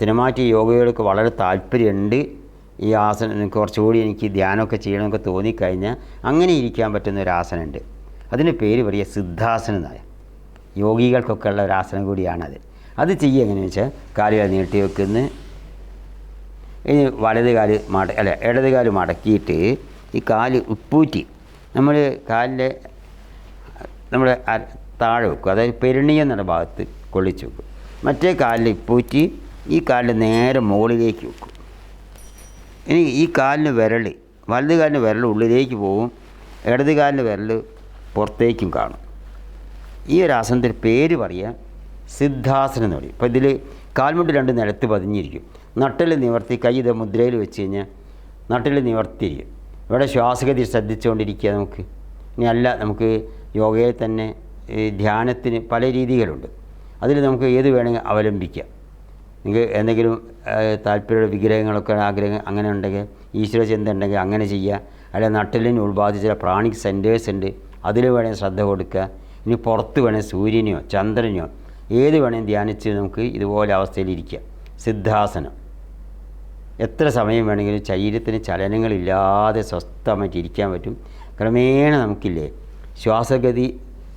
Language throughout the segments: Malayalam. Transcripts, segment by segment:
സ്ഥിരമായിട്ട് യോഗയോടൊക്കെ വളരെ താല്പര്യമുണ്ട്. ഈ ആസനം കുറച്ചുകൂടി എനിക്ക് ധ്യാനമൊക്കെ ചെയ്യണമെന്നൊക്കെ തോന്നിക്കഴിഞ്ഞാൽ അങ്ങനെ ഇരിക്കാൻ പറ്റുന്ന ഒരു ആസനമുണ്ട്. അതിന് പേര് പറയുക സിദ്ധാസനം എന്നാണ് യോഗികൾക്കൊക്കെ ഉള്ള ഒരു ആസനം കൂടിയാണത്. അത് ചെയ്യുക എങ്ങനെയാണെന്ന് വെച്ചാൽ കാലുകൾ നീട്ടി വെക്കുന്ന. ഇനി വലത് കാൽ മട അല്ല ഇടത് കാൽ മടക്കിയിട്ട് ഈ കാൽ ഉപ്പൂറ്റി നമ്മൾ കാലിന്റെ നമ്മുടെ താഴെ വെക്കും. അതായത് പെരുണിയെന്നുള്ള ഭാഗത്ത് കൊള്ളിച്ച് വെക്കും. മറ്റേ കാലിൽ ഉപ്പൂറ്റി ഈ കാലിന് നേരെ മുകളിലേക്ക് വെക്കും. ഇനി ഈ കാലിന് വിരൽ വലത് കാലിന് വിരൽ ഉള്ളിലേക്ക് പോവും. ഇടത് കാലിന് വിരൽ പുറത്തേക്കും കാണും. ഈ ഒരു ആസനത്തിന്റെ പേര് പറയാം സിദ്ധാസനം എന്ന് പറയും. ഇപ്പോൾ ഇതിൽ കാൽമുട്ട് രണ്ട് നിലത്ത് പതിഞ്ഞിരിക്കും. നട്ടിൽ നിവർത്തി കൈ ഇത് മുദ്രയിൽ വെച്ച് കഴിഞ്ഞാൽ നട്ടിൽ നിവർത്തിയിരിക്കും. ഇവിടെ ശ്വാസഗതി ശ്രദ്ധിച്ചുകൊണ്ടിരിക്കുക നമുക്ക്. ഇനി അല്ല നമുക്ക് യോഗയിൽ തന്നെ ധ്യാനത്തിന് പല രീതികളുണ്ട്. അതിൽ നമുക്ക് ഏത് വേണമെങ്കിൽ അവലംബിക്കാം. നിങ്ങൾക്ക് എന്തെങ്കിലും താല്പര്യമുള്ള വിഗ്രഹങ്ങളൊക്കെ ആഗ്രഹം അങ്ങനെ ഉണ്ടെങ്കിൽ ഈശ്വര ചിന്ത ഉണ്ടെങ്കിൽ അങ്ങനെ ചെയ്യുക. അല്ലെ നട്ടലിന് ഉൾബാധിച്ച പ്രാണിക് സെന്റേഴ്സ് ഉണ്ട്. അതിൽ വേണേൽ ശ്രദ്ധ കൊടുക്കുക. ഇനി പുറത്ത് വേണേൽ സൂര്യനെയോ ചന്ദ്രനെയോ ഏത് വേണേലും ധ്യാനിച്ച് നമുക്ക് ഇതുപോലെ അവസ്ഥയിലിരിക്കുക സിദ്ധാസനം. എത്ര സമയം വേണമെങ്കിലും ശരീരത്തിന് ചലനങ്ങളില്ലാതെ സ്വസ്ഥമായിട്ട് ഇരിക്കാൻ പറ്റും. ക്രമേണ നമുക്കില്ലേ ശ്വാസഗതി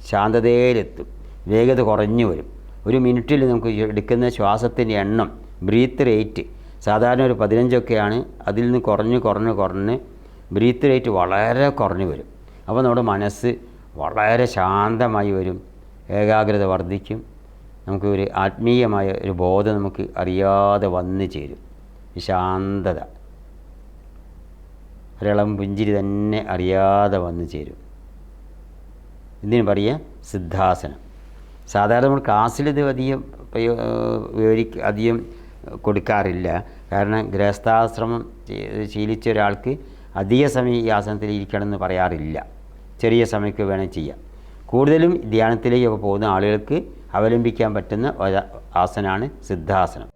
ശാന്തതയിലെത്തും. വേഗത കുറഞ്ഞു വരും. ഒരു മിനിറ്റിൽ നമുക്ക് എടുക്കുന്ന ശ്വാസത്തിന്റെ എണ്ണം ബ്രീത്ത് റേറ്റ് സാധാരണ ഒരു പതിനഞ്ചൊക്കെയാണ്. അതിൽ നിന്ന് കുറഞ്ഞ് കുറഞ്ഞ് കുറഞ്ഞ് ബ്രീത്ത് റേറ്റ് വളരെ കുറഞ്ഞു വരും. അപ്പോൾ നമ്മുടെ മനസ്സ് വളരെ ശാന്തമായി വരും ഏകാഗ്രത വർദ്ധിക്കും. നമുക്ക് ഒരു ആത്മീയമായ ഒരു ബോധം നമുക്ക് അറിയാതെ വന്നു ചേരും. ശാന്തത ഒരളം പുഞ്ചിരി തന്നെ അറിയാതെ വന്നു ചേരും. ഇതിന് പറയുക? സിദ്ധാസനം. സാധാരണ നമ്മൾ ക്ലാസ്സിൽ ഇത് അധികം വിവരിക്ക അധികം കൊടുക്കാറില്ല. കാരണം ഗൃഹസ്ഥാശ്രമം ശീലിച്ച ഒരാൾക്ക് അധിക സമയം ഈ ആസനത്തിൽ ഇരിക്കണം എന്ന് പറയാറില്ല. ചെറിയ സമയത്ത് വേണേൽ ചെയ്യാം കൂടുതലും ധ്യാനത്തിലേക്കൊക്കെ പോകുന്ന ആളുകൾക്ക് അവലംബിക്കാൻ പറ്റുന്ന ഒരു ആസനമാണ് സിദ്ധാസനം.